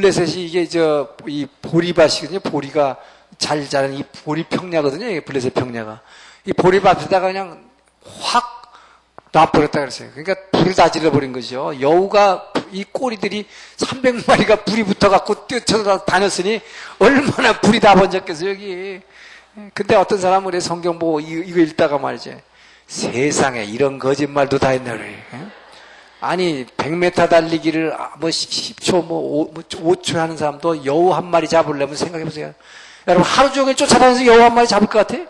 블레셋이 이게 저 이 보리밭이거든요. 보리가 잘 자란 이 보리 평야거든요. 이게 블레셋 평야가 이 보리밭에다가 그냥 확 놔버렸다 그랬어요. 그러니까 불을 다 질러버린 거죠. 여우가 이 꼬리들이 300마리가 불이 붙어갖고 뛰어쳐 다녔으니 얼마나 불이 다 번졌겠어요 여기. 근데 어떤 사람은 그래 성경 보고 이거 읽다가 말이지 세상에 이런 거짓말도 다 했나 그래. 아니 100m 달리기를 뭐 10초 뭐 5초 하는 사람도 여우 한 마리 잡으려면 생각해 보세요. 여러분 하루 종일 쫓아다니면서 여우 한 마리 잡을 것 같아?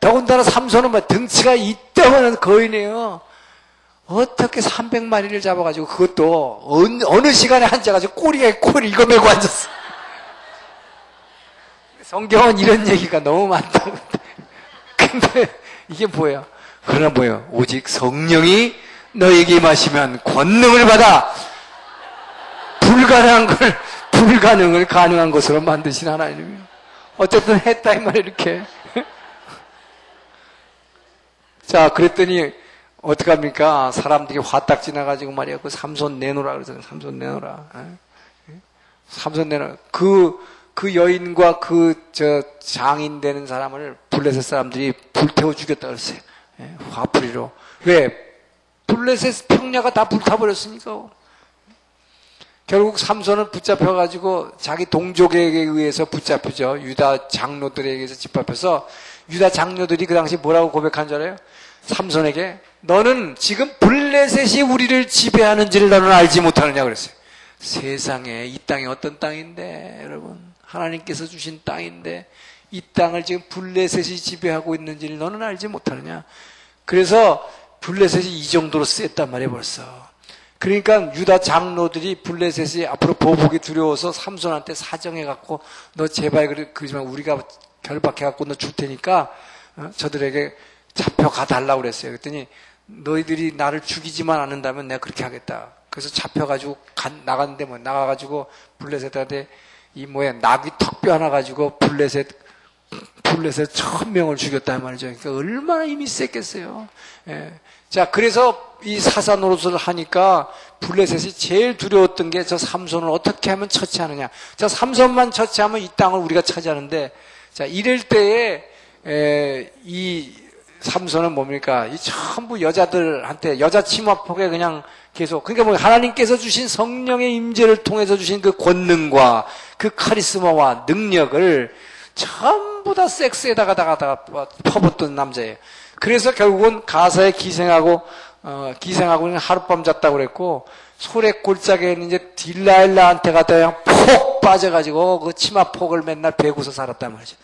더군다나 삼손은 뭐 등치가 이따만한 거인이에요. 어떻게 300마리를 잡아가지고 그것도 어느, 어느 시간에 앉아가지고 꼬리에 꼬리 이거 메고 앉았어. 성경은 이런 얘기가 너무 많다. 근데 이게 뭐야? 그러나 뭐예요? 오직 성령이 너에게 임하시면 권능을 받아 불가능한 걸 불가능을 가능한 것으로 만드신 하나님이요. 어쨌든 했다 이 말이 이렇게. 자, 그랬더니 어떡합니까? 사람들이 화딱 지나가지고 말이야. 그 삼손 내놓으라 그러잖아요. 삼손 내놓으라. 삼손 내놓으라. 그, 그 여인과 그, 저, 장인 되는 사람을 블레셋 사람들이 불태워 죽였다 그랬어요. 화풀이로. 왜? 블레셋 평야가 다 불타버렸으니까. 결국 삼손은 붙잡혀가지고 자기 동족에게 의해서 붙잡히죠. 유다 장로들에게 의해서 집합해서 유다 장로들이 그 당시 뭐라고 고백한 줄 알아요? 삼손에게 너는 지금 블레셋이 우리를 지배하는지를 너는 알지 못하느냐 그랬어요. 세상에 이 땅이 어떤 땅인데 여러분 하나님께서 주신 땅인데 이 땅을 지금 블레셋이 지배하고 있는지를 너는 알지 못하느냐. 그래서 블레셋이 이 정도로 셌단 말이에요 벌써. 그러니까 유다 장로들이 블레셋이 앞으로 보복이 두려워서 삼손한테 사정해갖고 너 제발 그러지만 우리가 결박해갖고 너 줄 테니까 어? 저들에게 잡혀가 달라고 그랬어요. 그랬더니 너희들이 나를 죽이지만 않는다면 내가 그렇게 하겠다. 그래서 잡혀가지고 간, 나갔는데 뭐 나가가지고 블레셋한테 이 뭐야 낙이 턱뼈 하나 가지고 블레셋 블레셋 천 명을 죽였단 말이죠. 그러니까 얼마나 힘이 셌겠어요. 예. 자 그래서 이 사사 노릇을 하니까 블레셋이 제일 두려웠던 게 저 삼손을 어떻게 하면 처치하느냐. 저 삼손만 처치하면 이 땅을 우리가 차지하는데 자 이럴 때에 에, 이 삼손은 뭡니까? 이 전부 여자들한테 여자 치마폭에 그냥 계속 그러니까 뭐 하나님께서 주신 성령의 임재를 통해서 주신 그 권능과 그 카리스마와 능력을 전부 다 섹스에다가 다가 퍼붓던 남자예요. 그래서 결국은 가사에 기생하고 어, 기생하고 하룻밤 잤다고 그랬고 소래 골짜기에 있는 이제 딜라일라한테 가다 그냥 폭 빠져가지고 그 치마 폭을 맨날 베고서 살았단 말이죠.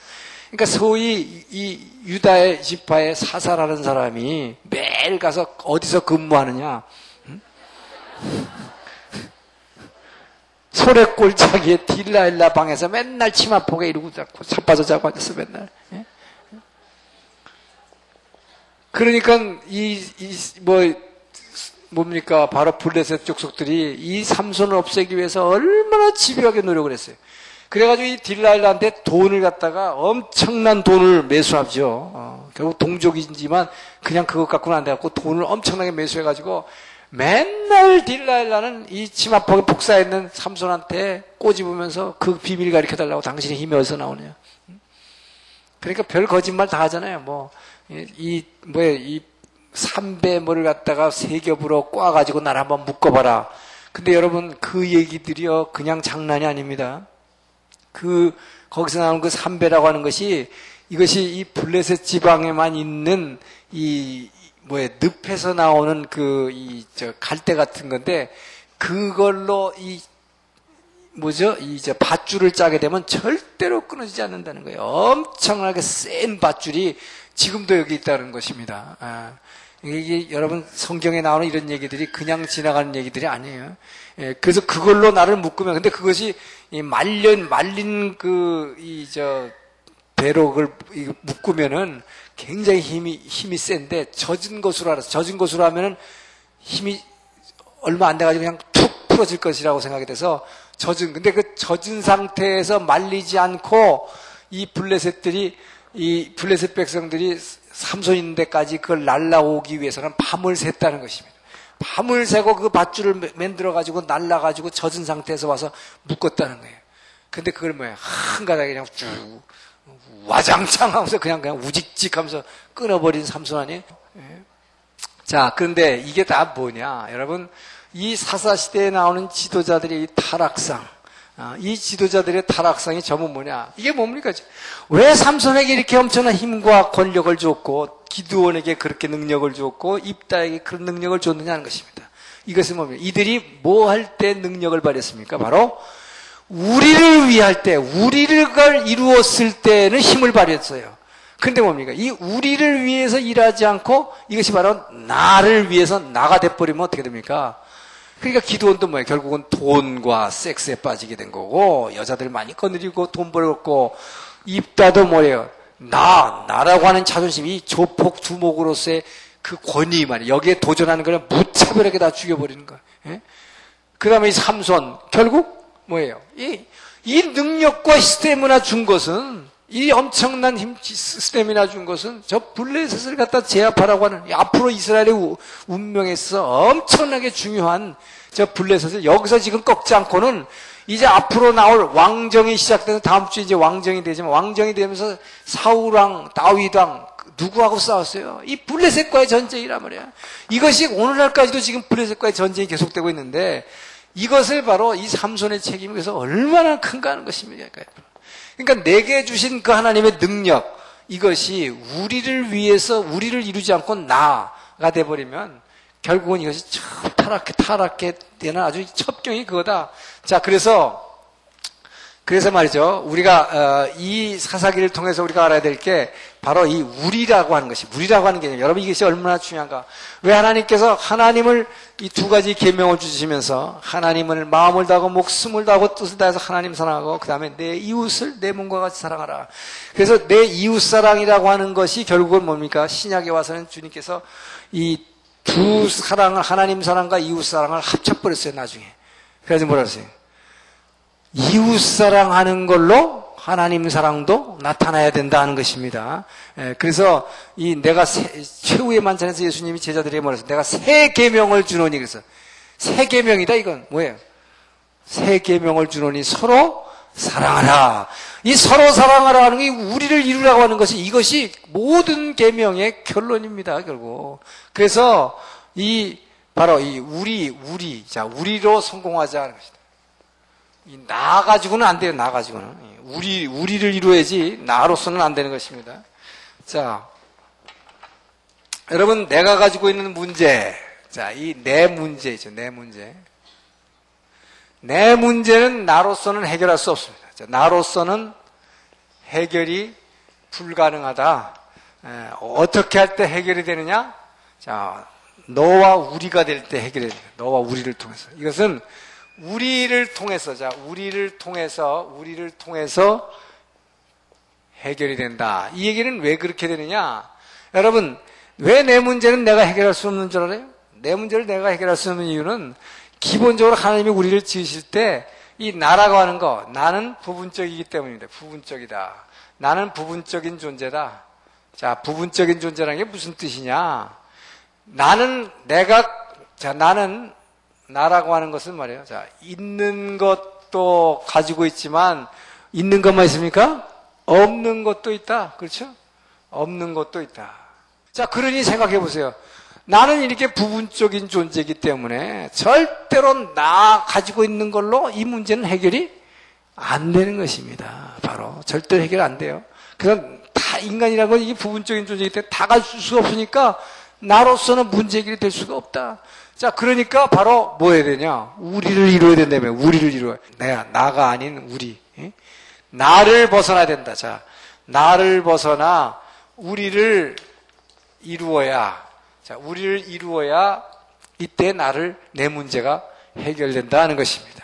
그러니까 소위 이 유다의 지파의 사사라는 사람이 매일 가서 어디서 근무하느냐? 소래 골짜기에 딜라일라 방에서 맨날 치마 폭에 이러고 자꾸 자빠져 자고 앉았어 맨날. 예? 그러니까 이, 이, 뭐, 뭡니까. 바로 블레셋 족속들이 이 삼손을 없애기 위해서 얼마나 집요하게 노력을 했어요. 그래가지고 이 딜라일라한테 돈을 갖다가 엄청난 돈을 매수하죠. 어, 결국 동족이지만 그냥 그것 갖고는 안 돼갖고 돈을 엄청나게 매수해가지고 맨날 딜라일라는 이 치마폭에 복사해 있는 삼손한테 꼬집으면서 그 비밀 가르쳐달라고 당신의 힘이 어디서 나오냐. 그러니까 별 거짓말 다 하잖아요. 뭐, 이, 뭐야, 이 삼배 뭐를 갖다가 세 겹으로 꽈 가지고 나를 한번 묶어봐라. 근데 여러분, 그 얘기들이요, 그냥 장난이 아닙니다. 그 거기서 나오는 그 삼배라고 하는 것이 이것이 이 블레셋 지방에만 있는 이 뭐에 늪에서 나오는 그 이 저 갈대 같은 건데 그걸로 이 뭐죠? 이저 밧줄을 짜게 되면 절대로 끊어지지 않는다는 거예요. 엄청나게 센 밧줄이 지금도 여기 있다는 것입니다. 아, 이게 여러분 성경에 나오는 이런 얘기들이 그냥 지나가는 얘기들이 아니에요. 예, 그래서 그걸로 나를 묶으면 근데 그것이 이 말린 말린 그 이저 그걸 묶으면은 굉장히 힘이 힘이 센데 젖은 것으로 알아서 젖은 것으로 하면은 힘이 얼마 안 돼가지고 그냥 툭 풀어질 것이라고 생각이 돼서 젖은 근데 그 젖은 상태에서 말리지 않고 이 블레셋들이 이 블레셋 백성들이 삼손 있는 데까지 그걸 날라오기 위해서는 밤을 샜다는 것입니다. 밤을 새고 그 밧줄을 만들어 가지고 날라 가지고 젖은 상태에서 와서 묶었다는 거예요. 근데 그걸 뭐야 한가닥에 그냥 쭉 와장창 하면서 그냥 그냥 우직직 하면서 끊어버린 삼손 아니에요? 예. 자, 그런데 이게 다 뭐냐? 여러분, 이 사사시대에 나오는 지도자들의 이 타락상, 아, 이 지도자들의 타락상이 전부 뭐냐? 이게 뭡니까? 왜 삼손에게 이렇게 엄청난 힘과 권력을 줬고, 기드원에게 그렇게 능력을 줬고, 입다에게 그런 능력을 줬느냐 하는 것입니다. 이것은 뭡니까? 이들이 뭐 할 때 능력을 발휘했습니까? 바로 우리를 위할 때, 우리를 이루었을 때는 힘을 발휘했어요. 근데 뭡니까? 이 우리를 위해서 일하지 않고 이것이 바로 나를 위해서 나가 돼버리면 어떻게 됩니까? 그러니까 기도원도 뭐예요? 결국은 돈과 섹스에 빠지게 된 거고 여자들 많이 거느리고 돈 벌었고 입다도 뭐예요? 나, 나라고 하는 자존심, 이 조폭 두목으로서의 그 권위 말이에요. 여기에 도전하는 걸 무차별하게 다 죽여버리는 거예요. 예? 그 다음에 이 삼손, 결국 뭐예요? 이, 이 능력과 스테미나 준 것은 이 엄청난 힘, 스테미나 준 것은 저 블레셋을 갖다 제압하라고 하는 앞으로 이스라엘의 운명에 있어 엄청나게 중요한 저 블레셋을 여기서 지금 꺾지 않고는 이제 앞으로 나올 왕정이 시작돼서 다음 주에 이제 왕정이 되지만 왕정이 되면서 사우랑 다윗왕 누구하고 싸웠어요? 이 블레셋과의 전쟁이란 말이야. 이것이 오늘날까지도 지금 블레셋과의 전쟁이 계속되고 있는데 이것을 바로 이 삼손의 책임이 그래서 얼마나 큰가 하는 것입니다. 그러니까 내게 주신 그 하나님의 능력, 이것이 우리를 위해서 우리를 이루지 않고 나가 돼버리면 결국은 이것이 참 타락해, 타락해 되는 아주 첩경이 그거다. 자, 그래서 그래서 말이죠. 우리가 어, 이 사사기를 통해서 우리가 알아야 될 게 바로 이 우리라고 하는 것이 우리라고 하는 게 여러분 이것이 얼마나 중요한가? 왜 하나님께서 하나님을 이 두 가지 계명을 주시면서 하나님을 마음을 다하고 목숨을 다하고 뜻을 다해서 하나님 사랑하고 그 다음에 내 이웃을 내 몸과 같이 사랑하라. 그래서 내 이웃 사랑이라고 하는 것이 결국은 뭡니까? 신약에 와서는 주님께서 이 두 사랑을 하나님 사랑과 이웃 사랑을 합쳐버렸어요 나중에. 그래서 뭐라 그랬어요? 이웃 사랑하는 걸로 하나님 사랑도 나타나야 된다는 것입니다. 예, 그래서 이 내가 세, 최후의 만찬에서 예수님이 제자들에게 말했어요. 내가 새 계명을 주노니 그래서 새 계명이다 이건 뭐예요? 새 계명을 주노니 서로 사랑하라. 이 서로 사랑하라 하는 게 우리를 이루라고 하는 것이 이것이 모든 계명의 결론입니다. 결국 그래서 이 바로 이 우리 우리 자 우리로 성공하자 하는 것이다. 나 가지고는 안 돼요. 나 가지고는 우리 우리를 이루어야지 나로서는 안 되는 것입니다. 자, 여러분 내가 가지고 있는 문제, 자 이 내 문제죠. 내 문제. 내 문제는 나로서는 해결할 수 없습니다. 자, 나로서는 해결이 불가능하다. 에, 어떻게 할 때 해결이 되느냐? 자, 너와 우리가 될 때 해결이 됩니다. 너와 우리를 통해서. 이것은 우리를 통해서, 자, 우리를 통해서, 우리를 통해서 해결이 된다. 이 얘기는 왜 그렇게 되느냐? 여러분, 왜 내 문제는 내가 해결할 수 없는 줄 알아요? 내 문제를 내가 해결할 수 없는 이유는 기본적으로 하나님이 우리를 지으실 때 이 나라고 하는 거, 나는 부분적이기 때문입니다. 부분적이다. 나는 부분적인 존재다. 자, 부분적인 존재라는 게 무슨 뜻이냐? 나는 내가, 자, 나는 나라고 하는 것은 말이에요. 자, 있는 것도 가지고 있지만 있는 것만 있습니까? 없는 것도 있다. 그렇죠? 없는 것도 있다. 자, 그러니 생각해 보세요. 나는 이렇게 부분적인 존재이기 때문에 절대로 나 가지고 있는 걸로 이 문제는 해결이 안 되는 것입니다. 바로 절대로 해결 안 돼요. 그래서 다 인간이라는 건 이게 부분적인 존재이기 때문에 다 가질 수가 없으니까 나로서는 문제 해결이 될 수가 없다. 자, 그러니까 바로 뭐 해야 되냐? 우리를 이루어야 된다며. 우리를 이루어야. 내가, 나가 아닌 우리. 예? 나를 벗어나야 된다. 자, 나를 벗어나 우리를 이루어야. 자, 우리를 이루어야 이때 나를, 내 문제가 해결된다 는 것입니다.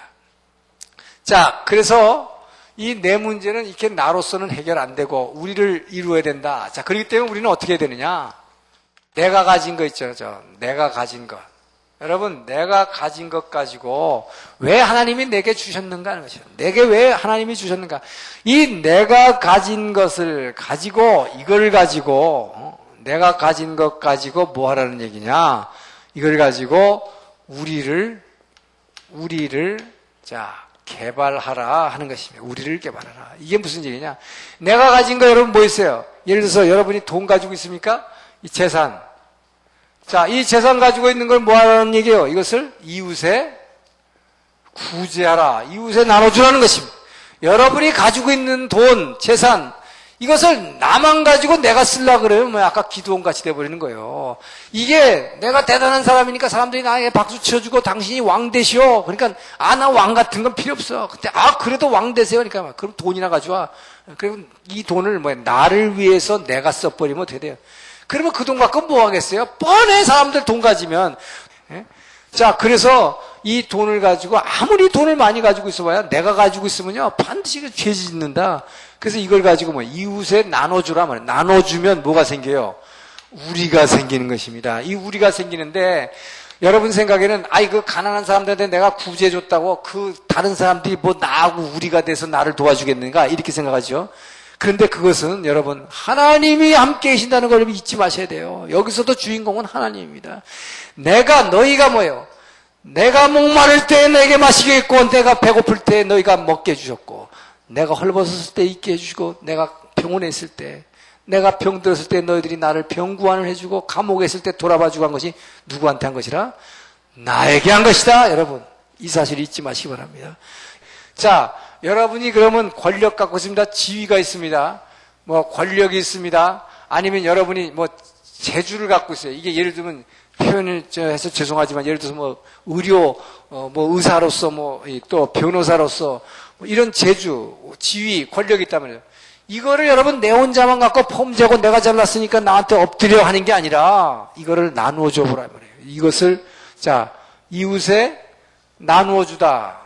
자, 그래서 이 내 문제는 이렇게 나로서는 해결 안 되고 우리를 이루어야 된다. 자, 그렇기 때문에 우리는 어떻게 해야 되느냐? 내가 가진 거 있죠. 저 내가 가진 것. 여러분, 내가 가진 것 가지고 왜 하나님이 내게 주셨는가 하는 것이요. 내게 왜 하나님이 주셨는가. 이 내가 가진 것을 가지고, 이걸 가지고, 어? 내가 가진 것 가지고 뭐 하라는 얘기냐. 이걸 가지고 우리를 우리를 자 개발하라 하는 것입니다. 우리를 개발하라. 이게 무슨 얘기냐? 내가 가진 거 여러분 뭐 있어요? 예를 들어서 여러분이 돈 가지고 있습니까? 이 재산. 자, 이 재산 가지고 있는 걸 뭐 하라는 얘기예요? 이것을 이웃에 구제하라. 이웃에 나눠주라는 것입니다. 여러분이 가지고 있는 돈, 재산, 이것을 나만 가지고 내가 쓸라 그러면 뭐 아까 기도원 같이 돼버리는 거예요. 이게 내가 대단한 사람이니까 사람들이 나에게 박수 쳐주고 당신이 왕 되시오. 그러니까 아 나 왕 같은 건 필요 없어. 근데 아 그래도 왕 되세요. 그러니까 그럼 돈이나 가져와. 그럼 이 돈을 뭐 나를 위해서 내가 써버리면 어떻게 돼요? 그러면 그 돈 갖고 뭐 하겠어요? 뻔해 사람들 돈 가지면. 예? 자 그래서 이 돈을 가지고 아무리 돈을 많이 가지고 있어봐야 내가 가지고 있으면요 반드시 죄 짓는다. 그래서 이걸 가지고 뭐 이웃에 나눠주라 말이에요. 나눠주면 뭐가 생겨요? 우리가 생기는 것입니다. 이 우리가 생기는데 여러분 생각에는 아이 그 가난한 사람들한테 내가 구제해 줬다고 그 다른 사람들이 뭐 나하고 우리가 돼서 나를 도와주겠는가 이렇게 생각하죠. 그런데 그것은 여러분 하나님이 함께 계신다는 걸 잊지 마셔야 돼요. 여기서도 주인공은 하나님입니다. 내가 너희가 뭐예요? 내가 목마를 때 내게 마시게 했고 내가 배고플 때 너희가 먹게 해주셨고 내가 헐벗었을 때 있게 해주시고 내가 병원에 있을 때 내가 병들었을 때 너희들이 나를 병구안을 해주고 감옥에 있을 때 돌아봐주고 한 것이 누구한테 한 것이라? 나에게 한 것이다 여러분 이 사실 잊지 마시기 바랍니다 자 여러분이 그러면 권력 갖고 있습니다 지위가 있습니다 뭐 권력이 있습니다 아니면 여러분이 뭐 재주를 갖고 있어요 이게 예를 들면 표현을 해서 죄송하지만 예를 들어서 뭐 의료 어, 뭐 의사로서 뭐 또 변호사로서 뭐 이런 재주, 지위, 권력이 있다면요. 이거를 여러분 내 혼자만 갖고 폼재고 내가 잘났으니까 나한테 엎드려 하는 게 아니라 이거를 나누어 줘 보라 말이에요. 이것을 자 이웃에 나누어 주다.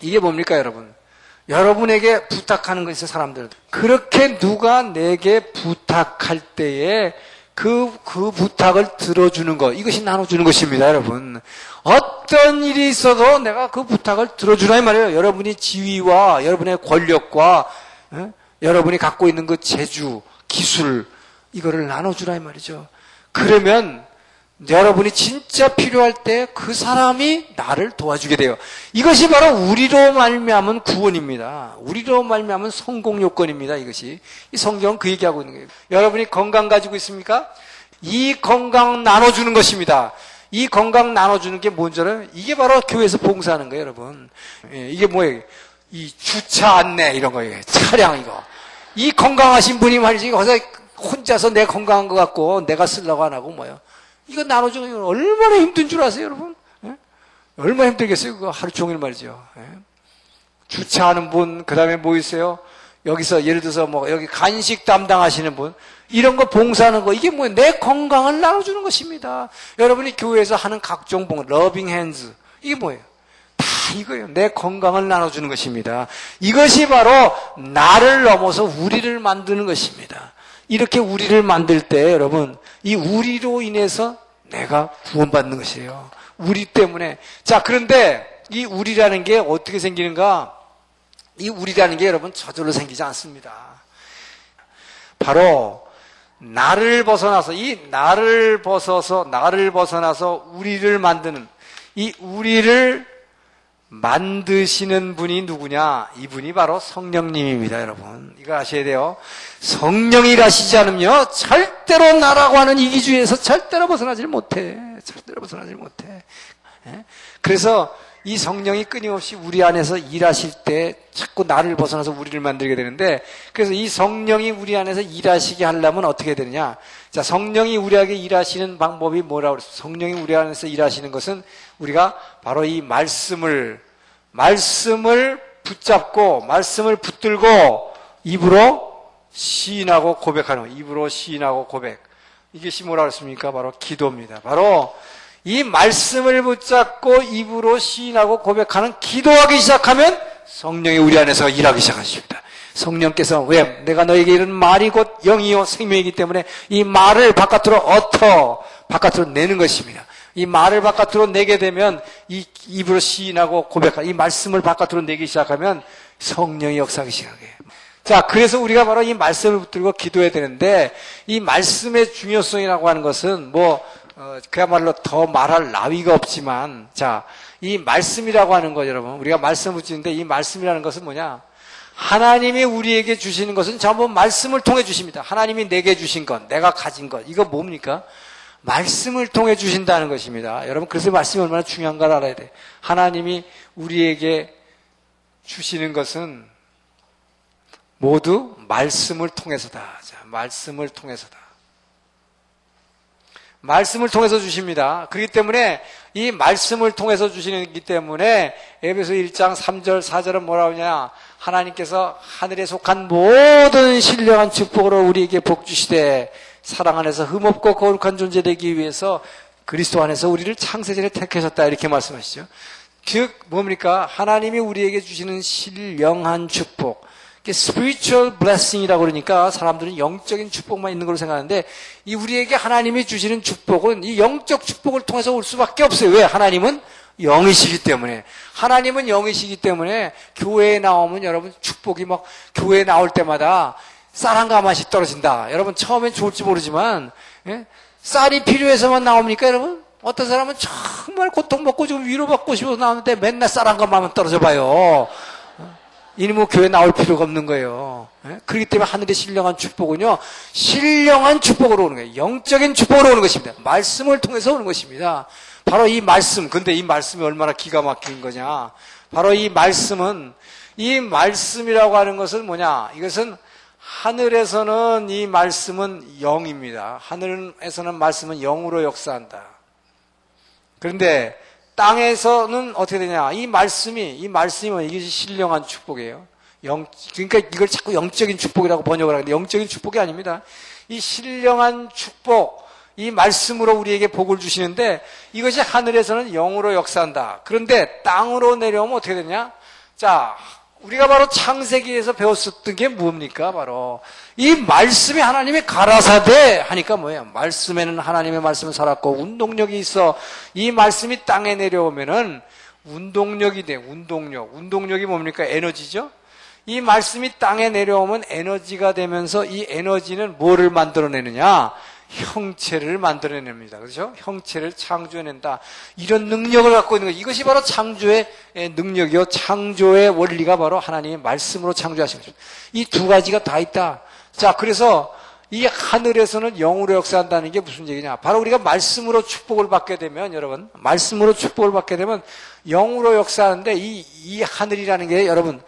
이게 뭡니까 여러분? 여러분에게 부탁하는 것이 사람들. 그렇게 누가 내게 부탁할 때에 그, 그 부탁을 들어주는 것. 이것이 나눠주는 것입니다, 여러분. 어떤 일이 있어도 내가 그 부탁을 들어주라 이 말이에요. 여러분이 지위와 여러분의 권력과 에? 여러분이 갖고 있는 그 재주, 기술 이거를 나눠주라 이 말이죠. 그러면 여러분이 진짜 필요할 때 그 사람이 나를 도와주게 돼요. 이것이 바로 우리로 말미암은 구원입니다. 우리로 말미암은 성공 요건입니다. 이것이 이 성경은 그 얘기하고 있는 거예요. 여러분이 건강 가지고 있습니까? 이 건강 나눠주는 것입니다. 이 건강 나눠주는 게 뭔지 알아요? 이게 바로 교회에서 봉사하는 거예요, 여러분. 예, 이게 뭐예요? 이 주차 안내 이런 거예요. 차량 이거. 이 건강하신 분이 말이지, 거기서 혼자서 내 건강한 것 같고 내가 쓰려고 안 하고 뭐요. 이거 나눠주는 건 얼마나 힘든 줄 아세요, 여러분? 예? 얼마나 힘들겠어요, 그거 하루 종일 말이죠. 예? 주차하는 분, 그 다음에 뭐 있어요? 여기서 예를 들어서 뭐 여기 간식 담당하시는 분, 이런 거 봉사하는 거 이게 뭐예요? 내 건강을 나눠주는 것입니다. 여러분이 교회에서 하는 각종 봉, 러빙 핸즈 이게 뭐예요? 다 이거예요. 내 건강을 나눠주는 것입니다. 이것이 바로 나를 넘어서 우리를 만드는 것입니다. 이렇게 우리를 만들 때 여러분 이 우리로 인해서 내가 구원받는 것이에요. 우리 때문에 자 그런데 이 우리라는 게 어떻게 생기는가? 이 우리라는 게 여러분 저절로 생기지 않습니다. 바로 나를 벗어나서 이 나를 벗어서 나를 벗어나서 우리를 만드는 이 우리를 만드시는 분이 누구냐? 이분이 바로 성령님입니다, 여러분. 이거 아셔야 돼요. 성령이 일하시지 않으며 절대로 나라고 하는 이기주의에서 절대로 벗어나질 못해. 절대로 벗어나질 못해. 예? 그래서 이 성령이 끊임없이 우리 안에서 일하실 때 자꾸 나를 벗어나서 우리를 만들게 되는데 그래서 이 성령이 우리 안에서 일하시게 하려면 어떻게 되느냐? 자, 성령이 우리에게 일하시는 방법이 뭐라고 그랬어요? 성령이 우리 안에서 일하시는 것은 우리가 바로 이 말씀을 말씀을 붙잡고 말씀을 붙들고 입으로 시인하고 고백하는 입으로 시인하고 고백. 이것이 뭐라 그랬습니까? 바로 기도입니다. 바로 이 말씀을 붙잡고 입으로 시인하고 고백하는 기도하기 시작하면 성령이 우리 안에서 일하기 시작하십니다. 성령께서 왜 내가 너에게 이런 말이 곧 영이요 생명이기 때문에 이 말을 바깥으로 어터 바깥으로 내는 것입니다. 이 말을 바깥으로 내게 되면 이 입으로 시인하고 고백하이 말씀을 바깥으로 내기 시작하면 성령이 역사하기 시작해. 자, 그래서 우리가 바로 이 말씀을 붙들고 기도해야 되는데, 이 말씀의 중요성이라고 하는 것은 뭐, 어, 그야말로 더 말할 나위가 없지만, 자, 이 말씀이라고 하는 거 여러분, 우리가 말씀을 붙이는데 이 말씀이라는 것은 뭐냐? 하나님이 우리에게 주시는 것은 전부 말씀을 통해 주십니다. 하나님이 내게 주신 것, 내가 가진 것, 이거 뭡니까? 말씀을 통해 주신다는 것입니다. 여러분, 그래서 말씀이 얼마나 중요한가를 알아야 돼. 하나님이 우리에게 주시는 것은 모두 말씀을 통해서다. 자, 말씀을 통해서다. 말씀을 통해서 주십니다. 그렇기 때문에 이 말씀을 통해서 주시기 때문에 에베소 1장 3절 4절은 뭐라고 하냐? 하나님께서 하늘에 속한 모든 신령한 축복으로 우리에게 복 주시되 사랑 안에서 흠없고 거룩한 존재 되기 위해서 그리스도 안에서 우리를 창세전에 택하셨다 이렇게 말씀하시죠. 즉 뭡니까? 하나님이 우리에게 주시는 신령한 축복. spiritual blessing이라고 그러니까 사람들은 영적인 축복만 있는 걸로 생각하는데 이 우리에게 하나님이 주시는 축복은 이 영적 축복을 통해서 올 수밖에 없어요. 왜? 하나님은 영이시기 때문에 하나님은 영이시기 때문에 교회에 나오면 여러분 축복이 막 교회에 나올 때마다 쌀한 가마씩 떨어진다. 여러분 처음엔 좋을지 모르지만 예? 쌀이 필요해서만 나옵니까, 여러분? 어떤 사람은 정말 고통받고 좀 위로받고 싶어서 나오는데 맨날 쌀한 가마만 떨어져 봐요. 이니 뭐 교회 나올 필요가 없는 거예요. 예? 그렇기 때문에 하늘의 신령한 축복은요, 신령한 축복으로 오는 거예요. 영적인 축복으로 오는 것입니다. 말씀을 통해서 오는 것입니다. 바로 이 말씀, 근데 이 말씀이 얼마나 기가 막힌 거냐. 바로 이 말씀은, 이 말씀이라고 하는 것은 뭐냐. 이것은 하늘에서는 이 말씀은 영입니다. 하늘에서는 말씀은 영으로 역사한다. 그런데 땅에서는 어떻게 되냐? 이 말씀이 이 말씀이 이것이 신령한 축복이에요. 영 그러니까 이걸 자꾸 영적인 축복이라고 번역을 하는데 영적인 축복이 아닙니다. 이 신령한 축복 이 말씀으로 우리에게 복을 주시는데 이것이 하늘에서는 영으로 역사한다. 그런데 땅으로 내려오면 어떻게 되냐? 자, 우리가 바로 창세기에서 배웠었던 게 뭡니까? 바로 이 말씀이 하나님의 가라사대 하니까 뭐예요? 말씀에는 하나님의 말씀은 살았고 운동력이 있어 이 말씀이 땅에 내려오면은 운동력이 돼. 운동력. 운동력이 뭡니까? 에너지죠? 이 말씀이 땅에 내려오면 에너지가 되면서 이 에너지는 뭐를 만들어내느냐? 형체를 만들어냅니다. 그렇죠? 형체를 창조해낸다. 이런 능력을 갖고 있는 것. 이것이 바로 창조의 능력이요. 창조의 원리가 바로 하나님의 말씀으로 창조하신 거죠. 이 두 가지가 다 있다. 자, 그래서 이 하늘에서는 영으로 역사한다는 게 무슨 얘기냐? 바로 우리가 말씀으로 축복을 받게 되면, 여러분, 말씀으로 축복을 받게 되면 영으로 역사하는데 이, 이 하늘이라는 게 여러분,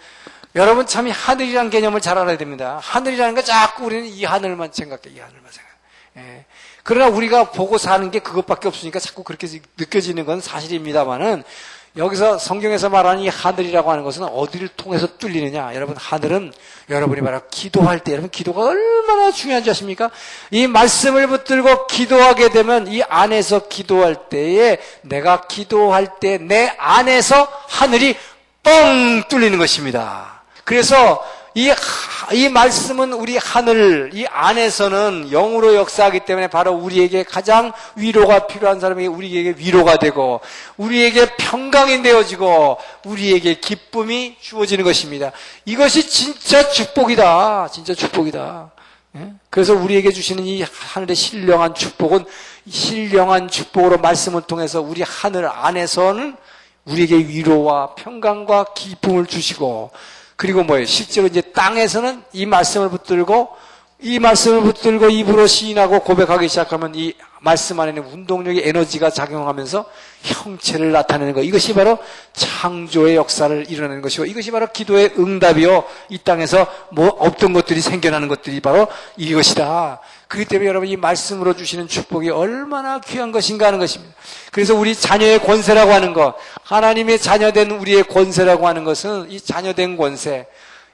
여러분 참 이 하늘이라는 개념을 잘 알아야 됩니다. 하늘이라는 거 자꾸 우리는 이 하늘만 생각해, 이 하늘만 생각해. 예. 그러나 우리가 보고 사는 게 그것밖에 없으니까 자꾸 그렇게 느껴지는 건 사실입니다만은 여기서 성경에서 말하는 이 하늘이라고 하는 것은 어디를 통해서 뚫리느냐? 여러분, 하늘은 여러분이 말하 기도할 때, 여러분, 기도가 얼마나 중요한지 아십니까? 이 말씀을 붙들고 기도하게 되면 이 안에서 기도할 때에 내가 기도할 때 내 안에서 하늘이 뻥 뚫리는 것입니다. 그래서 이, 이 말씀은 우리 하늘, 이 안에서는 영으로 역사하기 때문에 바로 우리에게 가장 위로가 필요한 사람에게 우리에게 위로가 되고, 우리에게 평강이 되어지고, 우리에게 기쁨이 주어지는 것입니다. 이것이 진짜 축복이다. 진짜 축복이다. 예? 그래서 우리에게 주시는 이 하늘의 신령한 축복은 신령한 축복으로 말씀을 통해서 우리 하늘 안에서는 우리에게 위로와 평강과 기쁨을 주시고 그리고 뭐예요? 실제로 이제 땅에서는 이 말씀을 붙들고 이 말씀을 붙들고 입으로 시인하고 고백하기 시작하면 이 말씀 안에는 운동력의 에너지가 작용하면서 형체를 나타내는 것. 이것이 바로 창조의 역사를 이뤄내는 것이고 이것이 바로 기도의 응답이요. 이 땅에서 뭐 없던 것들이 생겨나는 것들이 바로 이것이다. 그렇기 때문에 여러분 이 말씀으로 주시는 축복이 얼마나 귀한 것인가 하는 것입니다. 그래서 우리 자녀의 권세라고 하는 것, 하나님의 자녀된 우리의 권세라고 하는 것은 이 자녀된 권세,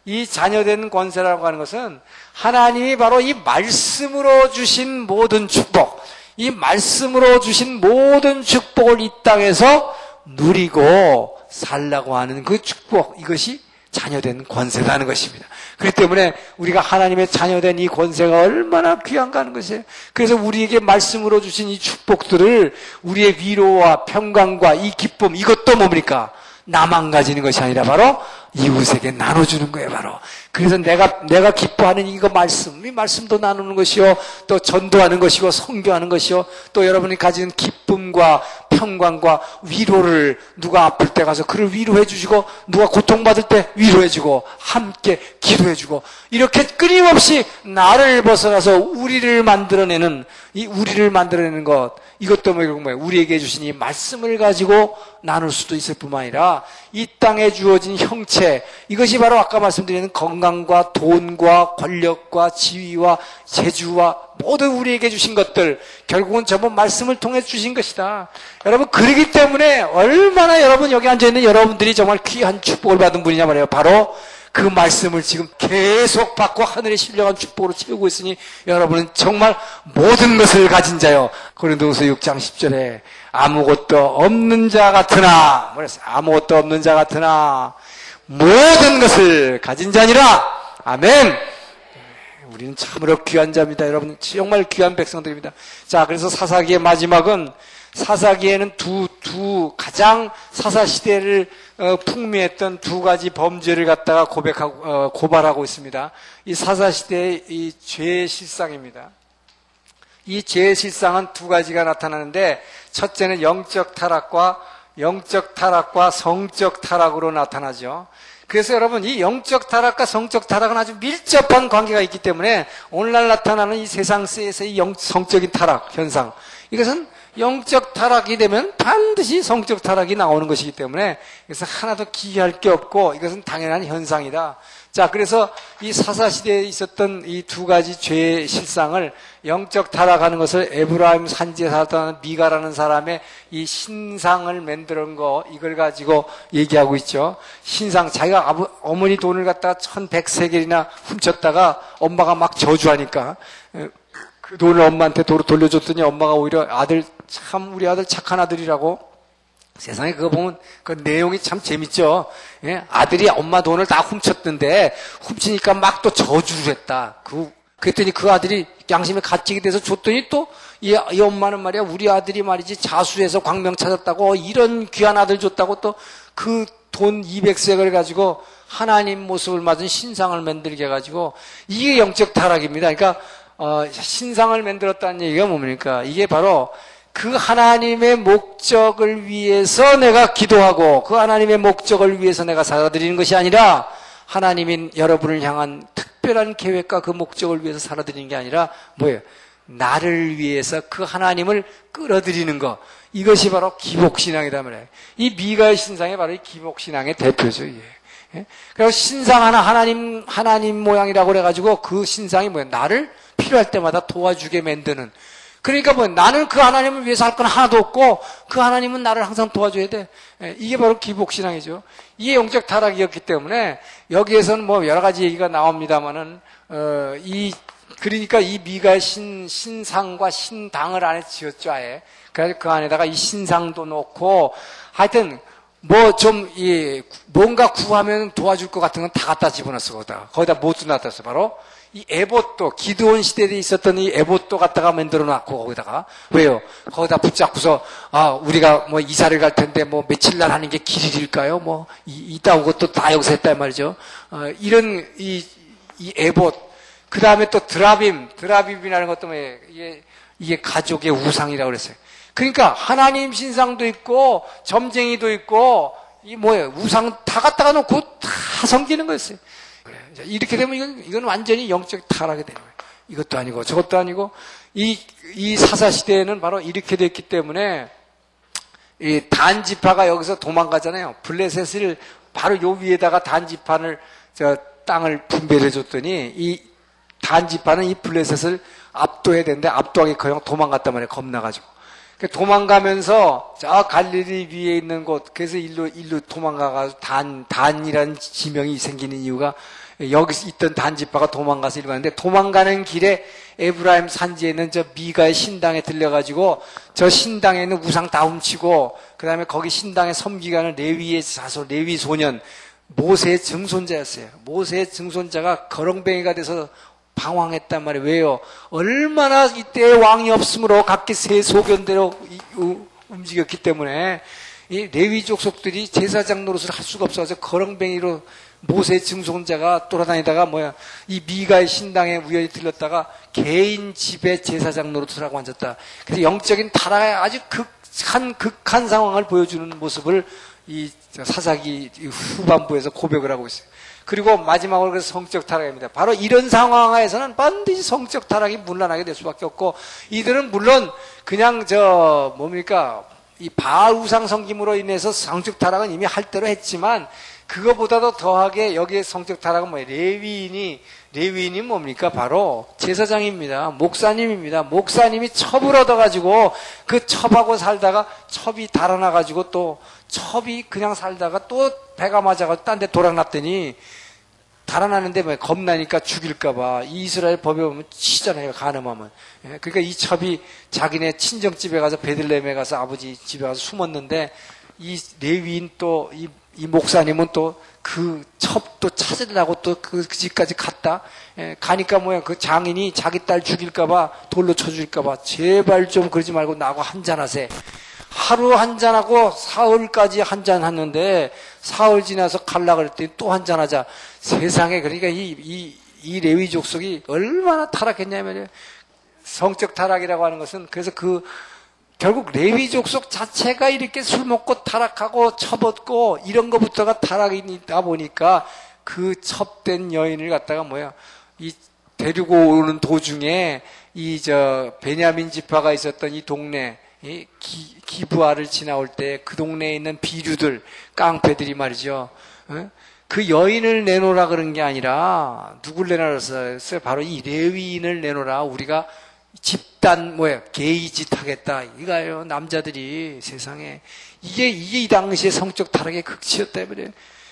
이 자녀된 권세라고 하는 것은 하나님이 바로 이 말씀으로 주신 모든 축복, 이 말씀으로 주신 모든 축복을 이 땅에서 누리고 살라고 하는 그 축복, 이것이 자녀된 권세라는 것입니다. 그렇기 때문에 우리가 하나님의 자녀된 이 권세가 얼마나 귀한가 하는 것이에요. 그래서 우리에게 말씀으로 주신 이 축복들을 우리의 위로와 평강과 이 기쁨, 이것도 뭡니까? 나만 가지는 것이 아니라 바로 이웃에게 나눠주는 거예요, 바로. 그래서 내가, 내가 기뻐하는 이거 말씀, 이 말씀도 나누는 것이요, 또 전도하는 것이고, 성교하는 것이요, 또 여러분이 가진 기쁨과 평강과 위로를 누가 아플 때 가서 그를 위로해 주시고, 누가 고통받을 때 위로해 주고, 함께 기도해 주고, 이렇게 끊임없이 나를 벗어나서 우리를 만들어내는, 이 우리를 만들어내는 것, 이것도 뭐예요? 우리에게 주신 이 말씀을 가지고 나눌 수도 있을 뿐만 아니라 이 땅에 주어진 형체 이것이 바로 아까 말씀드리는 건강과 돈과 권력과 지위와 재주와 모든 우리에게 주신 것들 결국은 저번 말씀을 통해 주신 것이다. 여러분 그러기 때문에 얼마나 여러분 여기 앉아 있는 여러분들이 정말 귀한 축복을 받은 분이냐 말이에요. 바로 그 말씀을 지금 계속 받고 하늘의 신령한 축복으로 채우고 있으니 여러분은 정말 모든 것을 가진 자요. 고린도서 6장 10절에 아무것도 없는 자 같으나? 아무것도 없는 자 같으나 모든 것을 가진 자니라. 아멘. 우리는 참으로 귀한 자입니다. 여러분 정말 귀한 백성들입니다. 자, 그래서 사사기의 마지막은 사사기에는 두, 두, 가장 사사시대를 어, 풍미했던 두 가지 범죄를 갖다가 고백하고, 어, 고발하고 있습니다. 이 사사시대의 이 죄의 실상입니다. 이 죄의 실상은 두 가지가 나타나는데, 첫째는 영적 타락과, 영적 타락과 성적 타락으로 나타나죠. 그래서 여러분, 이 영적 타락과 성적 타락은 아주 밀접한 관계가 있기 때문에, 오늘날 나타나는 이 세상 에서의 영, 성적인 타락 현상, 이것은 영적 타락이 되면 반드시 성적 타락이 나오는 것이기 때문에 그래서 하나도 기이할 게 없고 이것은 당연한 현상이다. 자, 그래서 이 사사시대에 있었던 이 두 가지 죄의 실상을 영적 타락하는 것을 에브라임 산지에 살았던 미가라는 사람의 이 신상을 만드는 거 이걸 가지고 얘기하고 있죠. 신상 자기가 아버, 어머니 돈을 갖다가 천백세겔이나 훔쳤다가 엄마가 막 저주하니까 그 돈을 엄마한테 돌려줬더니 엄마가 오히려 아들 참 우리 아들 착한 아들이라고 세상에 그거 보면 그 내용이 참 재밌죠. 예? 아들이 엄마 돈을 다 훔쳤는데 훔치니까 막 또 저주를 했다. 그 그랬더니 그 아들이 양심에 갇히게 돼서 줬더니 또이 이 엄마는 말이야 우리 아들이 말이지 자수해서 광명 찾았다고 이런 귀한 아들 줬다고 또 그 돈 200색을 가지고 하나님 모습을 맞은 신상을 만들게 해가지고 이게 영적 타락입니다. 그러니까 어, 신상을 만들었다는 얘기가 뭡니까? 이게 바로 그 하나님의 목적을 위해서 내가 기도하고 그 하나님의 목적을 위해서 내가 살아드리는 것이 아니라 하나님인 여러분을 향한 특별한 계획과 그 목적을 위해서 살아드리는 게 아니라 뭐예요? 나를 위해서 그 하나님을 끌어들이는 것. 이것이 바로 기복신앙이다 말이에요. 이 미가의 신상이 바로 이 기복신앙의 대표죠. 예. 예? 그래서 신상 하나 하나님 하나님 모양이라고 그래가지고 그 신상이 뭐예요? 나를 필요할 때마다 도와주게 만드는. 그러니까 뭐 나는 그 하나님을 위해서 할 건 하나도 없고 그 하나님은 나를 항상 도와줘야 돼. 예, 이게 바로 기복신앙이죠. 이게 영적 타락이었기 때문에 여기에서는 뭐 여러 가지 얘기가 나옵니다만은 어, 이 그러니까 이 미가 신 신상과 신당을 안에 지었죠 아예. 그래서 그 안에다가 이 신상도 놓고 하여튼 뭐 좀 이 뭔가 구하면 도와줄 것 같은 건 다 갖다 집어넣었어 거기다 거기다 못 놔뒀어 바로 이 에봇도 기드온 시대에 있었던 이 에봇도 갖다가 만들어 놨고 거기다가 왜요? 거기다 붙잡고서 아 우리가 뭐 이사를 갈 텐데 뭐 며칠 날 하는 게 길일일까요? 뭐 이, 이따 또다 여기서 했단 말이죠. 어, 이런 이, 이 에봇 그 다음에 또 드라빔 드라빔이라는 것도 뭐 이게 이게 가족의 우상이라고 그랬어요. 그러니까 하나님 신상도 있고 점쟁이도 있고 이 뭐예요? 우상 다 갖다가 놓고 다 섬기는 거였어요. 이렇게 되면 이건, 이건 완전히 영적 타락이 되는 거예요. 이것도 아니고 저것도 아니고 이, 이 사사 시대에는 바로 이렇게 됐기 때문에 이 단지파가 여기서 도망가잖아요. 블레셋을 바로 요 위에다가 단지판을 저 땅을 분배해 줬더니 이 단지파는 이 블레셋을 압도해야 되는데 압도하기 그냥 도망갔단 말이에요. 겁나가지고. 도망가면서 저 갈릴리 위에 있는 곳 그래서 일로 일로 도망가가지고 단 단이라는 지명이 생기는 이유가 여기 있던 단지파가 도망가서 가는데 도망가는 길에 에브라임 산지에 있는 저 미가의 신당에 들려가지고 저 신당에 있는 우상 다 훔치고 그 다음에 거기 신당에 섬기가는 레위의 자손 레위 소년 모세의 증손자였어요. 모세의 증손자가 거렁뱅이가 돼서 방황했단 말이에요. 왜요? 얼마나 이때 왕이 없으므로 각기 새 소견대로 움직였기 때문에 이 레위 족 속들이 제사장 노릇을 할 수가 없어서 거렁뱅이로 모세 증손자가 돌아다니다가 뭐야 이 미가의 신당에 우연히 들렀다가 개인 집에 제사장 노릇을 하고 앉았다. 그래서 영적인 타락의 아주 극한 극한 상황을 보여주는 모습을 이 사사기 후반부에서 고백을 하고 있어요. 그리고 마지막으로 그 성적 타락입니다. 바로 이런 상황에서는 반드시 성적 타락이 문란하게 될 수밖에 없고 이들은 물론 그냥 저 뭡니까 이 바알 우상 성김으로 인해서 성적 타락은 이미 할 대로 했지만 그거보다도 더하게 여기에 성적 타락은 뭐예요? 레위인이 레위인이 뭡니까? 바로 제사장입니다. 목사님입니다. 목사님이 첩을 얻어가지고 그 첩하고 살다가 첩이 달아나가지고 또 첩이 그냥 살다가 또 배가 맞아가지고 딴 데 돌아났더니 달아나는데 뭐 겁나니까 죽일까봐 이 이스라엘 법에 보면 치잖아요 가늠하면 예, 그러니까 이 첩이 자기네 친정집에 가서 베들레헴에 가서 아버지 집에 가서 숨었는데 이 레위인 또이 이 목사님은 또 그 첩도 찾으려고 또그 집까지 갔다. 예, 가니까 뭐야 그 장인이 자기 딸 죽일까봐 돌로 쳐줄까봐 제발 좀 그러지 말고 나하고 한잔하세. 하루 한잔하고 사흘까지 한잔 하는데 사흘 지나서 갈라 그랬더니 또 한잔하자. 세상에 그러니까 이, 이, 이 레위 족속이 얼마나 타락했냐면요. 성적 타락이라고 하는 것은 그래서 그 결국 레위 족속 자체가 이렇게 술 먹고 타락하고 처벗고 이런 것부터가 타락이다 보니까 그 첩된 여인을 갖다가 뭐야 이 데리고 오는 도중에 이 저 베냐민 지파가 있었던 이 동네 이 기, 기부아를 지나올 때 그 동네에 있는 비류들 깡패들이 말이죠. 어? 그 여인을 내놓으라 그런 게 아니라 누굴 내놓았어요? 바로 이 레위인을 내놓으라 우리가 집단 뭐야 게이짓 하겠다 이거예요 남자들이 세상에 이게 이게 이 당시에 성적 타락의 극치였다 이거예요.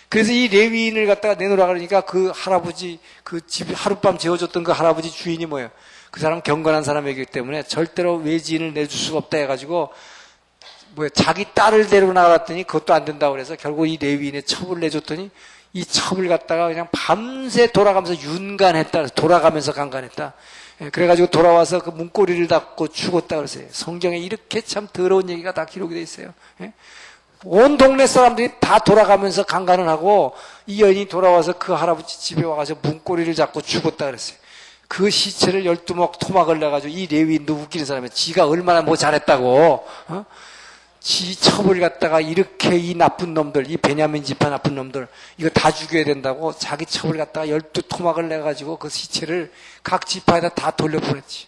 그래서 이 레위인을 갖다가 내놓으라 그러니까 그 할아버지 그 집 하룻밤 재워줬던 그 할아버지 주인이 뭐예요? 그 사람 경건한 사람이기 때문에 절대로 외지인을 내줄 수가 없다 해가지고 뭐야 자기 딸을 데리고 나갔더니 그것도 안 된다고 그래서 결국 이 레위인의 첩을 내줬더니 이 첩을 갖다가 그냥 밤새 돌아가면서 윤간했다 돌아가면서 강간했다. 예, 그래가지고 돌아와서 그 문고리를 닫고 죽었다 그러세요. 성경에 이렇게 참 더러운 얘기가 다 기록이 돼 있어요. 예? 온 동네 사람들이 다 돌아가면서 강간을 하고 이 여인이 돌아와서 그 할아버지 집에 와가지고 문고리를 잡고 죽었다 그랬어요. 그 시체를 열두 목 토막을 내가지고 이 레위인도 웃기는 사람이 지가 얼마나 뭐 잘했다고 어? 지 첩을 갖다가 이렇게 이 나쁜 놈들, 이 베냐민 지파 나쁜 놈들, 이거 다 죽여야 된다고 자기 첩을 갖다가 열두 토막을 내가지고 그 시체를 각 지파에다 다 돌려보냈지.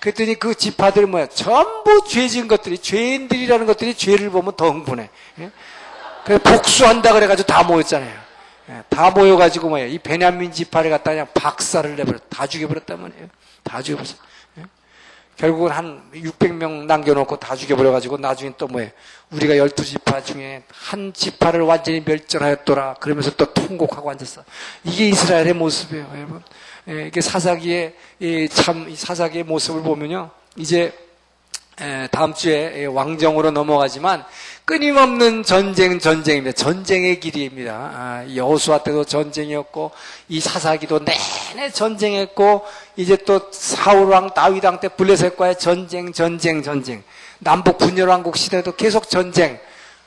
그랬더니 그 지파들 뭐야? 전부 죄 지은 것들이, 죄인들이라는 것들이 죄를 보면 더 흥분해. 예? 그래 복수한다 그래가지고 다 모였잖아요. 예, 다 모여가지고 뭐야? 이 베냐민 지파를 갖다 그냥 박살을 내버려, 다 죽여버렸단 말이에요. 다 죽여버렸어. 결국은 한 600명 남겨놓고 다 죽여버려가지고 나중에 또 뭐예요? 우리가 12지파 중에 한 지파를 완전히 멸절하였더라. 그러면서 또 통곡하고 앉았어. 이게 이스라엘의 모습이에요, 여러분. 예, 이게 사사기의, 참, 사사기의 모습을 보면요. 이제, 다음 주에 왕정으로 넘어가지만 끊임없는 전쟁 전쟁입니다. 전쟁의 길입니다. 아, 여호수아 때도 전쟁이었고 이 사사기도 내내 전쟁했고 이제 또 사울 왕 다윗 왕 때 블레셋과의 전쟁 전쟁 전쟁 남북 분열 왕국 시대도 계속 전쟁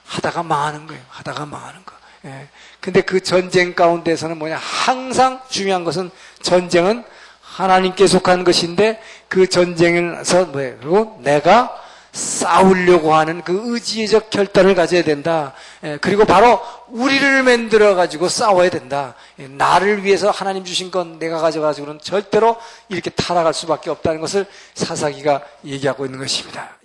하다가 망하는 거예요. 하다가 망하는 거. 예. 근데 그 전쟁 가운데서는 뭐냐 항상 중요한 것은 전쟁은 하나님께 속한 것인데 그 전쟁에서 뭐예요? 그리고 내가 싸우려고 하는 그 의지적 결단을 가져야 된다. 예, 그리고 바로 우리를 만들어 가지고 싸워야 된다. 예, 나를 위해서 하나님 주신 건 내가 가져가지고는 절대로 이렇게 타락할 수밖에 없다는 것을 사사기가 얘기하고 있는 것입니다.